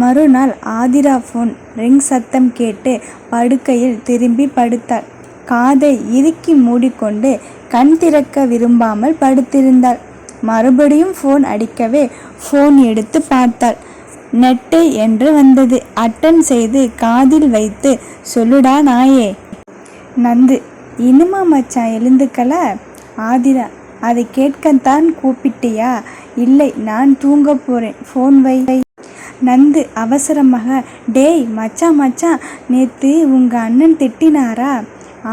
மறுநாள் Aadhira phone ring சத்தம் கேட்டு படுக்கையில் திரும்பி படுத்தாள். காதை இறுக்கி மூடிக்கொண்டு கண் திறக்க விரும்பாமல் படுத்திருந்தாள். மறுபடியும் ஃபோன் அடிக்கவே ஃபோன் எடுத்து பார்த்தாள். நெட்டு என்று வந்தது. அட்டன் செய்து காதில் வைத்து சொல்லுடா நாயே. நந்து இனிமா மச்சான் எழுந்துக்கல? ஆதிரா அதை கேட்கத்தான் கூப்பிட்டியா? இல்லை நான் தூங்கப் போறேன் ஃபோன் வை. நந்து அவசரமாக டேய் மச்சான் மச்சான் நேத்து உங்கள் அண்ணன் திட்டினாரா?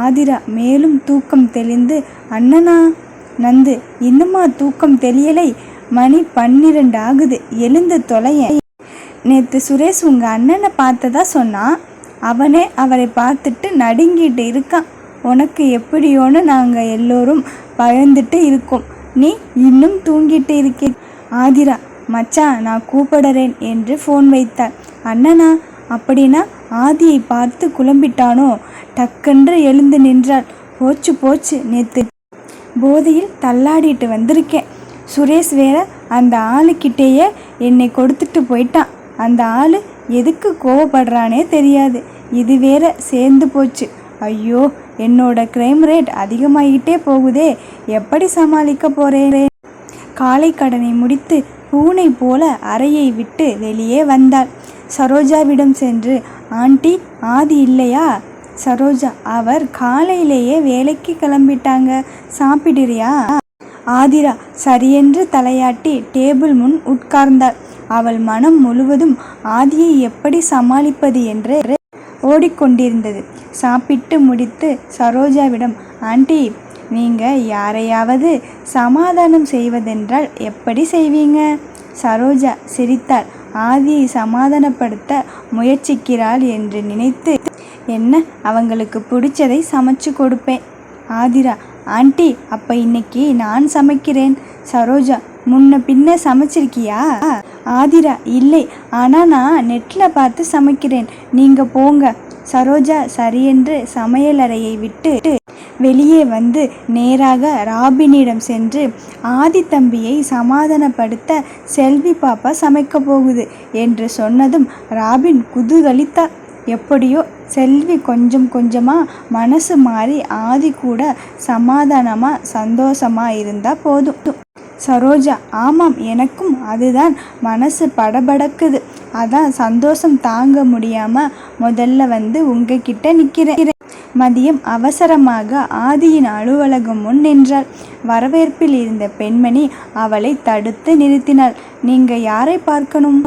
ஆதிரா மேலும் தூக்கம் தெளிந்து அண்ணனா? நந்து இன்னுமா தூக்கம் தெளியலை? மணி பன்னிரண்டு ஆகுது எழுந்து தொலையேன். நேத்து சுரேஷ் உங்க அண்ணனை பார்த்ததா சொன்னான். அவனே அவரை பார்த்துட்டு நடுங்கிட்டு இருக்கான். உனக்கு எப்படியோன்னு நாங்கள் எல்லோரும் பயந்துட்டு இருக்கோம். நீ இன்னும் தூங்கிட்டு இருக்கே. ஆதிரா மச்சான் நான் கூப்பிடறேன் என்று ஃபோன் வைத்தாள். அண்ணனா? அப்படின்னா ஆதியை பார்த்து குழம்பிட்டானோ? டக்கென்று எழுந்து நின்றாள். போச்சு போச்சு நேத்து போதையில் தள்ளாடிட்டு வந்திருக்கேன். சுரேஷ் வேற அந்த ஆளுக்கிட்டேயே என்னை கொடுத்துட்டு போயிட்டான். அந்த ஆள் எதுக்கு கோவப்படுறானே தெரியாது. இது வேற சேர்ந்து போச்சு. ஐயோ என்னோட கிரைம் ரேட் அதிகமாகிட்டே போகுதே எப்படி சமாளிக்க போகிறேன் காலை கடனை முடித்து பூனை போல அறையை விட்டு வெளியே வந்தாள். சரோஜாவிடம் சென்று ஆண்டி ஆதி இல்லையா? சரோஜா அவர் காலையிலேயே வேலைக்கு கிளம்பிட்டாங்க சாப்பிடுறியா? ஆதிரா சரியென்று தலையாட்டி டேபிள் முன் உட்கார்ந்தாள். அவள் மனம் முழுவதும் ஆதியை எப்படி சமாளிப்பது என்று ஓடிக்கொண்டிருந்தது. சாப்பிட்டு முடித்து சரோஜாவிடம் ஆண்டி நீங்கள் யாரையாவது சமாதானம் செய்வதென்றால் எப்படி செய்வீங்க? சரோஜா சிரித்தாள். ஆதியை சமாதானப்படுத்த முயற்சிக்கிறாள் என்று நினைத்து என்ன அவங்களுக்கு பிடிச்சதை சமைச்சு கொடுப்பேன். ஆதிரா ஆண்டி அப்ப இன்னைக்கு நான் சமைக்கிறேன். சரோஜா முன்ன பின்ன சமைச்சிருக்கியா? ஆதிரா இல்லை ஆனா நான் நெட்ல பார்த்து சமைக்கிறேன். நீங்க போங்க. சரோஜா சரியென்று சமையலறையை விட்டு வெளியே வந்து நேராக ராபினிடம் சென்று ஆதித்தம்பியை சமாதானப்படுத்த செல்வி பாப்பா சமைக்கப் போகுது என்று சொன்னதும் ராபின் குதூகலித்தார். எப்படியோ செல்வி கொஞ்சம் கொஞ்சமாக மனசு மாறி ஆதி கூட சமாதானமாக சந்தோஷமா இருந்தால் போதும். சரோஜா ஆமாம் எனக்கும் அதுதான் மனசு படபடக்குது. அதான் சந்தோஷம் தாங்க முடியாமல் முதல்ல வந்து உங்ககிட்ட நிற்கிறேன் மதியம் அவசரமாக ஆதியின் அலுவலகம் முன் நின்றாள். வரவேற்பில் இருந்த பெண்மணி அவளை தடுத்து நிறுத்தினாள். நீங்க யாரை பார்க்கணும்?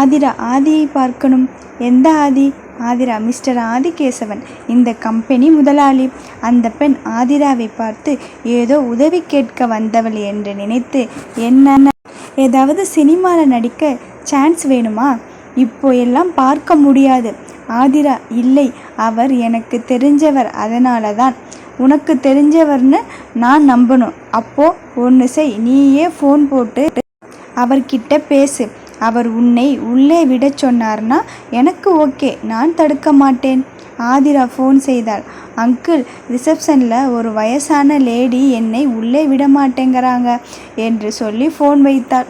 ஆதிரா ஆதியை பார்க்கணும். எந்த ஆதி? ஆதிரா மிஸ்டர் ஆதிகேசவன் இந்த கம்பெனி முதலாளி. அந்த பெண் ஆதிராவை பார்த்து ஏதோ உதவி கேட்க வந்தவள் என்று நினைத்து என்ன ஏதாவது சினிமாவில் நடிக்க சான்ஸ் வேணுமா? இப்போ எல்லாம் பார்க்க முடியாது. ஆதிரா இல்லை அவர் எனக்கு தெரிஞ்சவர் அதனாலதான். உனக்கு தெரிஞ்சவர்னு நான் நம்பணும். அப்போ ஒன்று செய் நீயே ஃபோன் போட்டு அவர்கிட்ட பேசு. அவர் உன்னை உள்ளே விட சொன்னார்னா எனக்கு ஓகே நான் தடுக்க மாட்டேன். ஆதிரா ஃபோன் செய்தாள். அங்கிள் ரிசப்ஷனில் ஒரு வயசான லேடி என்னை உள்ளே விட மாட்டேங்கிறாங்க என்று சொல்லி ஃபோன் வைத்தாள்.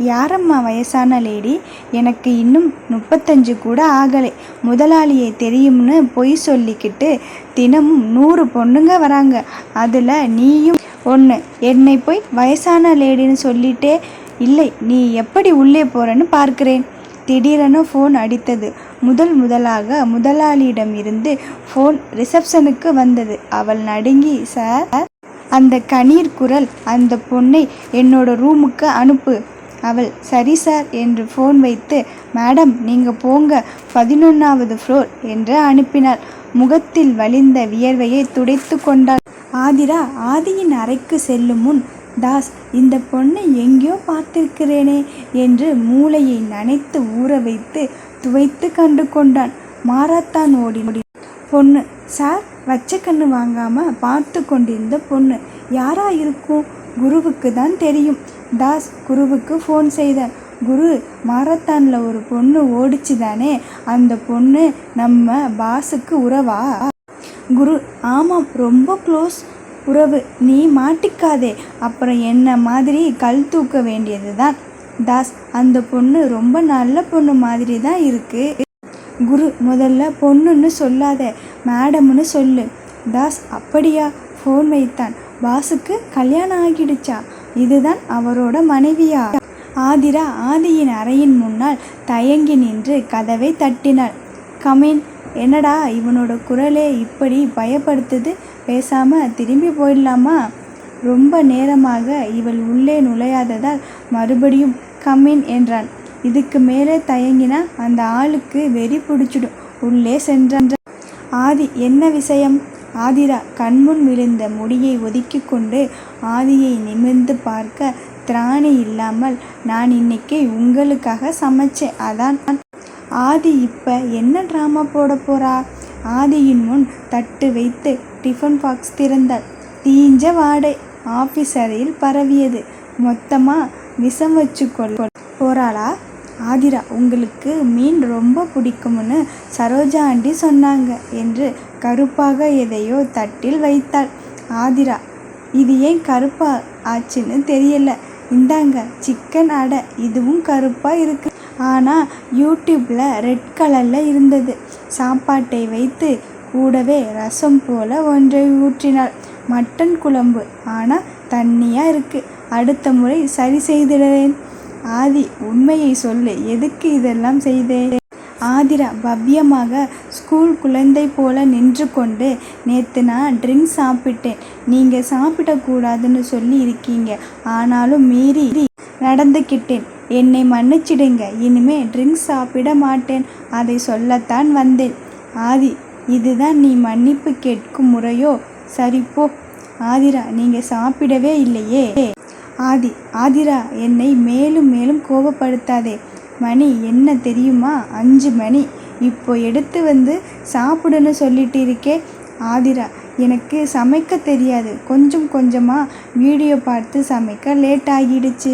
யாரம்மா வயசான லேடி? எனக்கு இன்னும் முப்பத்தஞ்சு கூட ஆகலை. முதலாளியை தெரியும்னு பொய் சொல்லிக்கிட்டு தினமும் நூறு பொண்ணுங்க வராங்க. அதில் நீயும் ஒன்று என்னை போய் வயசான லேடின்னு சொல்லிட்டே இல்லை நீ எப்படி உள்ளே போகிறேன்னு பார்க்கிறேன். திடீரென ஃபோன் அடித்தது. முதல் முதலாக முதலாளியிடம் இருந்து ஃபோன் ரிசப்ஷனுக்கு வந்தது. அவள் நடுங்கி சார். அந்த கண்ணீர் குரல் அந்த பொண்ணை என்னோட ரூமுக்கு அனுப்பு. அவள் சரி சார் என்று ஃபோன் வைத்து மேடம் நீங்கள் போங்க பதினொன்றாவது ஃப்ளோர் என்று அனுப்பினாள். முகத்தில் வலிந்த வியர்வையை துடைத்து கொண்டாள். ஆதிரா ஆதியின் அறைக்கு செல்லும் முன் தாஸ் இந்த பொண்ணை எங்கேயோ பார்த்திருக்கிறேனே என்று மூளையை நனைத்து ஊற வைத்து துவைத்து கண்டு கொண்டான். மாராத்தான் ஓடி முடி பொண்ணு சார் வச்ச கண்ணு வாங்காமல் பார்த்து கொண்டிருந்த பொண்ணு. யாரா இருக்கும்? குருவுக்கு தான் தெரியும். தாஸ் குருவுக்கு ஃபோன் செய்த குரு மாரத்தானில் ஒரு பொண்ணு ஓடிச்சு தானே அந்த பொண்ணு நம்ம பாஸுக்கு உறவா? குரு ஆமாம் ரொம்ப க்ளோஸ் உறவு. நீ மாட்டிக்காதே. அப்புறம் என்ன மாதிரி கல் தூக்க வேண்டியது தான் தாஸ் அந்த பொண்ணு ரொம்ப நல்ல பொண்ணு மாதிரி தான் இருக்குது குரு முதல்ல பொண்ணுன்னு சொல்லாத. மேடம்னு சொல்லு. தாஸ் அப்படியா? ஃபோன் வைத்தான். பாஸுக்கு கல்யாணம் ஆகிடுச்சா? இதுதான் அவரோட மனைவியா ஆதிரா ஆதியின் அறையின் முன்னால் தயங்கி நின்று கதவை தட்டினாள். கமின் என்னடா இவனோட குரலே இப்படி பயப்படுத்துது? பேசாம திரும்பி போயிடலாமா? ரொம்ப நேரமாக இவள் உள்ளே நுழையாததால் மறுபடியும் கம்மின் என்றான். இதுக்கு மேலே தயங்கினா அந்த ஆளுக்கு வெறி பிடிச்சிடும். உள்ளே சென்றான். ஆதி என்ன விஷயம்? ஆதிரா கண்முன் விழுந்த முடியை ஒதுக்கி கொண்டு ஆதியை நிமிர்ந்து பார்க்க திராணி இல்லாமல் நான் இன்னைக்கு உங்களுக்காக சமைச்சேன் அதான் ஆதி இப்போ என்ன ட்ராமா போட போறா? ஆதியின் முன் தட்டு வைத்து டிஃபன் பாக்ஸ் திறந்தாள். தீஞ்ச வாடை ஆஃபீஸ் அறையில் பரவியது. மொத்தமாக விஷம் வச்சு கொள்ள போறாளா? ஆதிரா உங்களுக்கு மீன் ரொம்ப பிடிக்கும்னு சரோஜா ஆண்டி சொன்னாங்க என்று கருப்பாக எதையோ தட்டில் வைத்தாள். ஆதிரா இது ஏன் கருப்பா ஆச்சுன்னு தெரியல. இந்தாங்க சிக்கன் அடை. இதுவும் கருப்பாக இருக்கு. ஆனால் யூடியூப்பில் ரெட் கலரில் இருந்தது. சாப்பாட்டை வைத்து கூடவே ரசம் போல ஒன்றை ஊற்றினாள். மட்டன் குழம்பு. ஆனால் தண்ணியாக இருக்குது அடுத்த முறை சரி செய்திடுறேன். ஆதி உண்மையை சொல்லு. எதுக்கு இதெல்லாம் செய்தேன் ஆதிரா பவ்யமாக ஸ்கூல் குழந்தை போல நின்று கொண்டு நேற்று நான் ட்ரிங்க்ஸ் சாப்பிட்டேன். நீங்கள் சாப்பிடக்கூடாதுன்னு சொல்லி இருக்கீங்க. ஆனாலும் மீறி நடந்துக்கிட்டேன் என்னை மன்னிச்சிடுங்க. இனிமே ட்ரிங்க்ஸ் சாப்பிட மாட்டேன். அதை சொல்லத்தான் வந்தேன். ஆதி இதுதான் நீ மன்னிப்பு கேட்கும் முறையோ? சரி போ. ஆதிரா நீங்கள் சாப்பிடவே இல்லையே. ஆதி ஆதிரா என்னை மேலும் மேலும் கோபப்படுத்தாதே. மணி என்ன தெரியுமா? அஞ்சு மணி. இப்போ எடுத்து வந்து சாப்பிடுன்னு சொல்லிட்டு இருக்கே ஆதிரா. எனக்கு சமைக்க தெரியாது. கொஞ்சம் கொஞ்சமாக வீடியோ பார்த்து சமைக்க லேட் ஆகிடுச்சு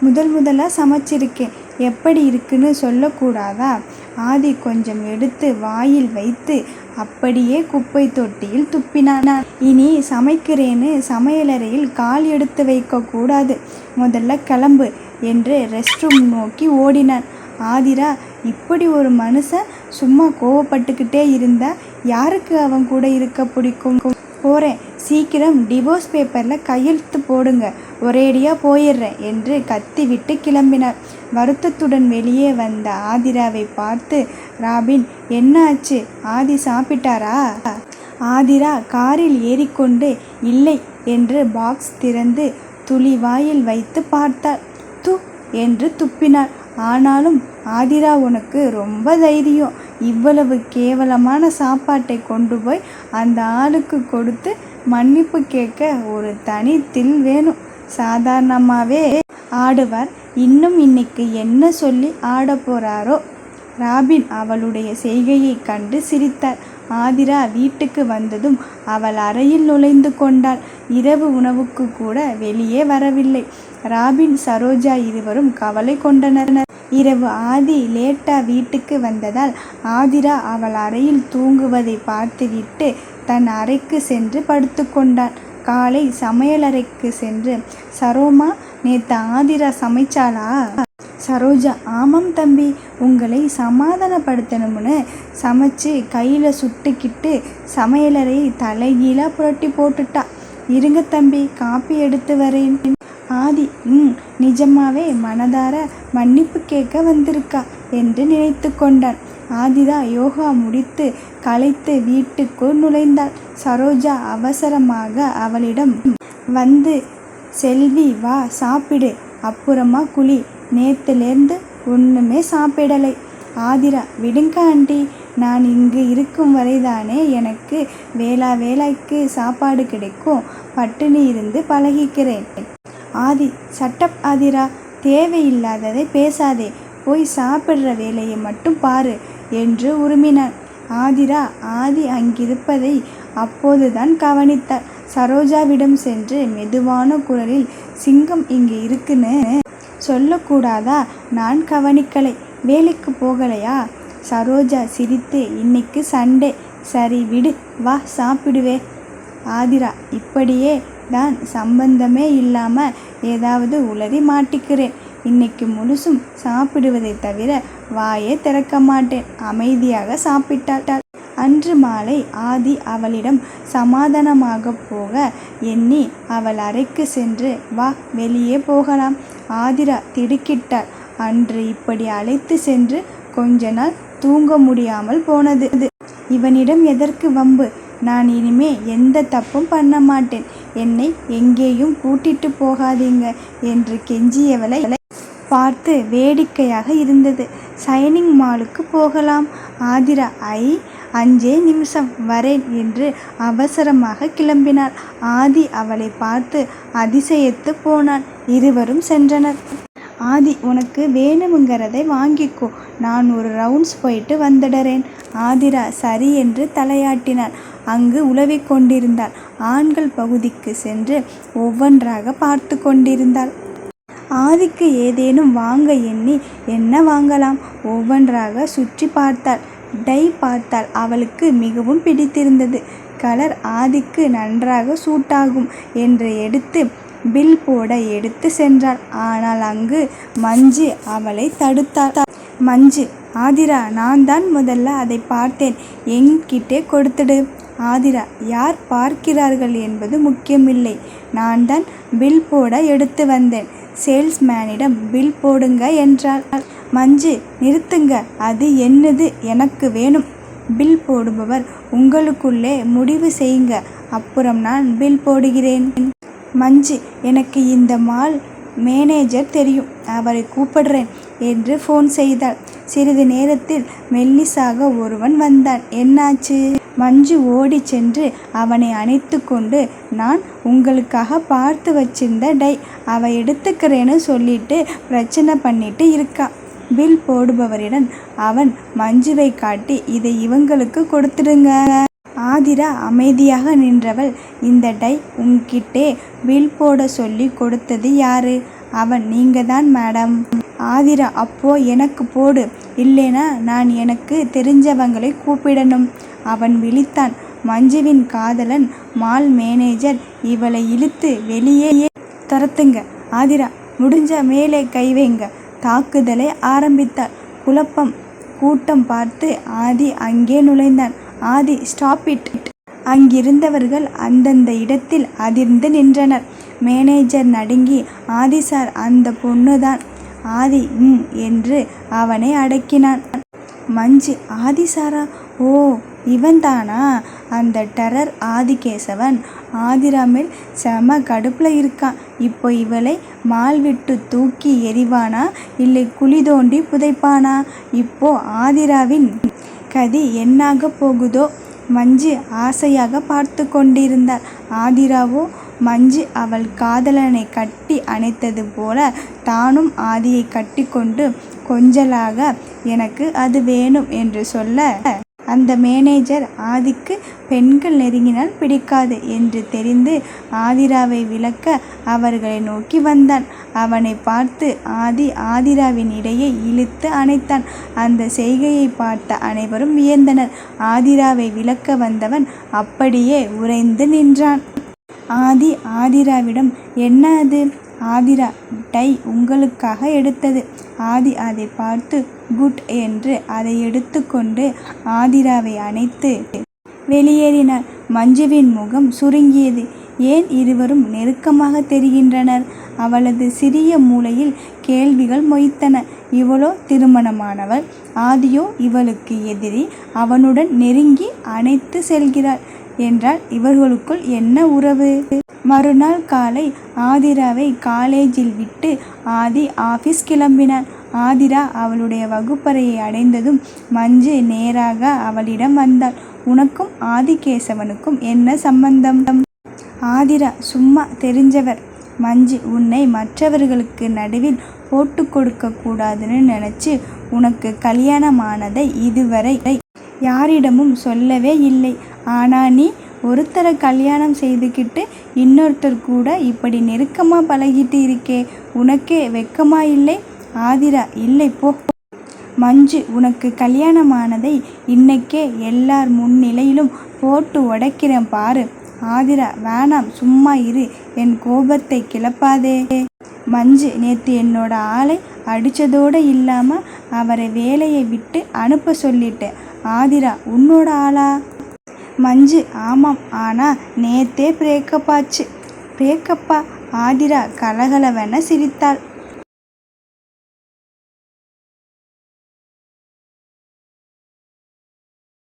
முதல் முதலாக சமைச்சிருக்கேன். எப்படி இருக்குன்னு சொல்லக்கூடாதா? ஆதி கொஞ்சம் எடுத்து வாயில் வைத்து அப்படியே குப்பை தொட்டியில் துப்பினானா. இனி சமைக்கிறேன்னு சமையலறையில் கால் எடுத்து வைக்கக்கூடாது. முதல்ல கிளம்பு. என்று ரெஸ்ட் ரூம் நோக்கி ஓடினான். ஆதிரா இப்படி ஒரு மனுஷன் சும்மா கோவப்பட்டுக்கிட்டே இருந்தா யாருக்கு அவன் கூட இருக்க பிடிக்கும்? போகிறேன் சீக்கிரம் டிவோர்ஸ் பேப்பரில் கையெழுத்து போடுங்க. ஒரேடியாக போயிடுறேன் என்று கத்திவிட்டு கிளம்பினார். வருத்தத்துடன் வெளியே வந்த ஆதிராவை பார்த்து ராபின் என்ன ஆச்சு ஆதி சாப்பிட்டாரா? ஆதிரா காரில் ஏறிக்கொண்டு இல்லை என்று பாக்ஸ் திறந்து துளி வாயில் வைத்து பார்த்தாள். து என்று துப்பினாள் ஆனாலும் ஆதிரா உனக்கு ரொம்ப தைரியம். இவ்வளவு கேவலமான சாப்பாட்டை கொண்டு போய் அந்த ஆளுக்கு கொடுத்து மன்னிப்பு கேட்க ஒரு தனி தில் வேணும். சாதாரணமாகவே ஆடுவார். இன்னும் இன்னைக்கு என்ன சொல்லி ஆட போறாரோ? ராபின் அவளுடைய செய்கையை கண்டு சிரித்தார். ஆதிரா வீட்டுக்கு வந்ததும் அவள் அறையில் நுழைந்து கொண்டாள். இரவு உணவுக்கு கூட வெளியே வரவில்லை. ராபின் சரோஜா இருவரும் கவலை கொண்டனர். இரவு ஆதி லேட்டா வீட்டுக்கு வந்ததால் ஆதிரா அவள் அறையில் தூங்குவதை பார்த்துவிட்டு தன் அறைக்கு சென்று படுத்துக்கொண்டான் காலை சமையலறைக்கு சென்று சரோமா நேத்து ஆதிரா சமைச்சாளா? சரோஜா ஆமாம் தம்பி உங்களை சமாதானப்படுத்தணும்னு சமைச்சு கையில் சுட்டுக்கிட்டு சமையலறை தலைகீழாக புரட்டி போட்டுட்டா. இருங்க தம்பி காப்பி எடுத்து வரேன். ஆதி ம் நிஜமாவே மனதார மன்னிப்பு கேட்க வந்திருக்கா என்று நினைத்து கொண்டான். ஆதிதா யோகா முடித்து களைத்து வீட்டுக்குள் நுழைந்தாள். சரோஜா அவசரமாக அவளிடம் வந்து செல்வி வா சாப்பிடு. அப்புறமா குழி நேத்துலேருந்து ஒன்றுமே சாப்பிடலை. ஆதிரா விடுங்க ஆண்டி. நான் இங்கு இருக்கும் வரைதானே எனக்கு வேளா வேலைக்கு சாப்பாடு கிடைக்கும். பட்டினி இருந்து பழகிக்கிறேன். ஆதி சட்டப் ஆதிரா தேவையில்லாததை பேசாதே. போய் சாப்பிட்ற வேலையை மட்டும் பாரு என்று உருமினான். ஆதிரா ஆதி அங்கிருப்பதை அப்போதுதான் கவனித்தார் சரோஜாவிடம் சென்று மெதுவான குரலில் சிங்கம் இங்கே இருக்குன்னு சொல்லக்கூடாதா? நான் கவனிக்கலை. வேலைக்கு போகலையா? சரோஜா சிரித்து இன்னைக்கு சண்டே. சரி விடு. வா சாப்பிடுவே. ஆதிரா இப்படியே தான். சம்பந்தமே இல்லாமல் ஏதாவது உளறி மாட்டிக்கிறேன். இன்னைக்கு முழுசும் சாப்பிடுவதை தவிர வாயே திறக்க மாட்டேன். அமைதியாக சாப்பிட்டாட்டாள் அன்று மாலை ஆதி அவளிடம் சமாதானமாகப் போக எண்ணி அவள் அறைக்கு சென்று வா வெளியே போகலாம். ஆதிரா திடுக்கிட்டாள். அன்று இப்படி அழைத்து சென்று கொஞ்ச நாள் தூங்க முடியாமல் போனது. இவனிடம் எதற்கு வம்பு? நான் இனிமே எந்த தப்பும் பண்ண மாட்டேன். என்னை எங்கேயும் கூட்டிட்டு போகாதீங்க என்று கெஞ்சியவளை பார்த்து வேடிக்கையாக இருந்தது. சைனிங் மாலுக்கு போகலாம். ஆதிரா ஐ அஞ்சே நிமிஷம் வரேன் என்று அவசரமாக கிளம்பினாள். ஆதி அவளை பார்த்து அதிசயத்து போனான். இருவரும் சென்றனர். ஆதி உனக்கு வேணுங்கிறதை வாங்கிக்கோ. நான் ஒரு ரவுண்ட்ஸ் போயிட்டு வந்துடுறேன். ஆதிரா சரி என்று தலையாட்டினாள். அங்கு உலவிக் கொண்டிருந்தாள் ஆண்கள் பகுதிக்கு சென்று ஒவ்வொன்றாக பார்த்து கொண்டிருந்தாள். ஆதிக்கு ஏதேனும் வாங்க எண்ணி என்ன வாங்கலாம்? ஒவ்வொன்றாக சுற்றி பார்த்தாள். டை பார்த்தாள். அவளுக்கு மிகவும் பிடித்திருந்தது. கலர் ஆதிக்கு நன்றாக சூட்டாகும் என்று எடுத்து பில் போட எடுத்து சென்றாள். ஆனால் அங்கு மஞ்சு அவளை தடுத்தாள். மஞ்சு ஆதிரா நான் தான் முதல்ல அதை பார்த்தேன். என்கிட்டே கொடுத்துடு. ஆதிரா யார் பார்க்கிறார்கள் என்பது முக்கியமில்லை. நான் தான் பில் போட எடுத்து வந்தேன். சேல்ஸ்மேனிடம் பில் போடுங்க என்றாள். மஞ்சு நிறுத்துங்க. அது என்னது? எனக்கு வேணும். பில் போடுபவர் உங்களுக்குள்ளே முடிவு செய்யுங்க. அப்புறம் நான் பில் போடுகிறேன். மஞ்சு எனக்கு இந்த மால் மேனேஜர் தெரியும். அவரை கூப்பிடுறேன் என்று ஃபோன் செய்தாள். சிறிது நேரத்தில் மெல்லிசாக ஒருவன் வந்தான். என்னாச்சு? மஞ்சு ஓடி சென்று அவனை அணைத்து கொண்டு நான் உங்களுக்காக பார்த்து வச்சிருந்த டை அவள் எடுத்துக்கிறேன்னு சொல்லிட்டு பிரச்சனை பண்ணிட்டு இருக்கா பில் போடுபவரிடம் அவன் மஞ்சுவை காட்டி இதை இவங்களுக்கு கொடுத்துடுங்க ஆதிரா அமைதியாக நின்றவள் இந்த டை உங்ககிட்டே பில் போட சொல்லி கொடுத்தது யாரு? அவன் நீங்க தான் மேடம் ஆதிரா அப்போ எனக்கு போடு. இல்லைனா நான் எனக்கு தெரிஞ்சவங்களை கூப்பிடணும். அவன் விழித்தான். மஞ்சுவின் காதலன் மால் மேனேஜர் இவளை இழுத்து வெளியே துரத்துங்க. ஆதிரா முடிஞ்ச மேலே கை வைங்க. தாக்குதலை ஆரம்பித்தாள். குழப்பம் கூட்டம் பார்த்து ஆதி அங்கே நுழைந்தான். ஆதி ஸ்டாப் இட் அங்கிருந்தவர்கள் அந்தந்த இடத்தில் அதிர்ந்து நின்றனர். மேனேஜர் நடுங்கி ஆதி சார் அந்த பொண்ணுதான். ஆதி ம் என்று அவனை அடக்கினான். மஞ்சு ஆதி சாரா? ஓ இவன்தானா? அந்த டெரர் ஆதிகேசவன். ஆதிராமில் செம கடுப்பில் இருக்கான் இப்போ இவளை மால் விட்டு தூக்கி எறிவானா? இல்லை குழி தோண்டி புதைப்பானா? இப்போ ஆதிராவின் கதி என்னாக போகுதோ? மஞ்சு ஆசையாக பார்த்து கொண்டிருந்தாள். ஆதிராவோ மஞ்சு அவள் காதலனை கட்டி அணைத்தது போல தானும் ஆதியை கட்டிக்கொண்டு கொஞ்சலாக எனக்கு அது வேணும் என்று சொல்ல அந்த மேனேஜர் ஆதிக்கு பெண்கள் நெருங்கினால் பிடிக்காது என்று தெரிந்து ஆதிராவை விளக்க அவர்களை நோக்கி வந்தான். அவனை பார்த்து ஆதி ஆதிராவின் இடையே இழுத்து அணைத்தான். அந்த செய்கையை பார்த்த அனைவரும் வியந்தனர். ஆதிராவை விளக்க வந்தவன் அப்படியே உறைந்து நின்றான். ஆதி ஆதிராவிடம் என்ன அது? ஆதிரா டை உங்களுக்காக எடுத்தது. ஆதி அதை பார்த்து குட் என்று அதை எடுத்துக்கொண்டு ஆதிராவை அணைத்து வெளியேறினார். மஞ்சுவின் முகம் சுருங்கியது. ஏன் இருவரும் நெருக்கமாக தெரிகின்றனர்? அவளது சிறிய மூலையில் கேள்விகள் மொய்த்தன. இவளோ திருமணமானவள். ஆதியோ இவளுக்கு எதிரி. அவனுடன் நெருங்கி அணைத்து செல்கிறாள் என்றால் இவர்களுக்குள் என்ன உறவு? மறுநாள் காலை ஆதிராவை காலேஜில் விட்டு ஆதி ஆஃபீஸ் கிளம்பினான் ஆதிரா அவளுடைய வகுப்பறையை அடைந்ததும் மஞ்சு நேராக அவளிடம் வந்தாள். உனக்கும் ஆதிகேசவனுக்கும் என்ன சம்பந்தம்? ஆதிரா சும்மா தெரிஞ்சவர். மஞ்சு உன்னை மற்றவர்களுக்கு நடுவில் போட்டு கொடுக்க கூடாதுன்னு நினச்சி உனக்கு கல்யாணமானதை இதுவரை யாரிடமும் சொல்லவே இல்லை. ஆனா நீ ஒருத்தரை கல்யாணம் செய்துக்கிட்டு இன்னொருத்தர் கூட இப்படி நெருக்கமாக பழகிட்டு இருக்கே உனக்கே வெக்கமா இல்லை? ஆதிரா இல்லை போ. மஞ்சு உனக்கு கல்யாணமானதை இன்னைக்கே எல்லார் முன்னிலையிலும் போட்டு உடைக்கிறேன் பாரு. ஆதிரா வேணாம் சும்மா இரு என் கோபத்தை கிளப்பாதே. மஞ்சு நேற்று என்னோட ஆளை அடித்ததோடு இல்லாமல் அவரை வேலையை விட்டு அனுப்ப சொல்லிட்டேன். ஆதிரா உன்னோட ஆளா? மஞ்சு ஆமாம் ஆனால் நேத்தே பிரேக்கப் ஆச்சு. பிரேக்கப்பா ஆதிரா கலகலவென சிரித்தாள்.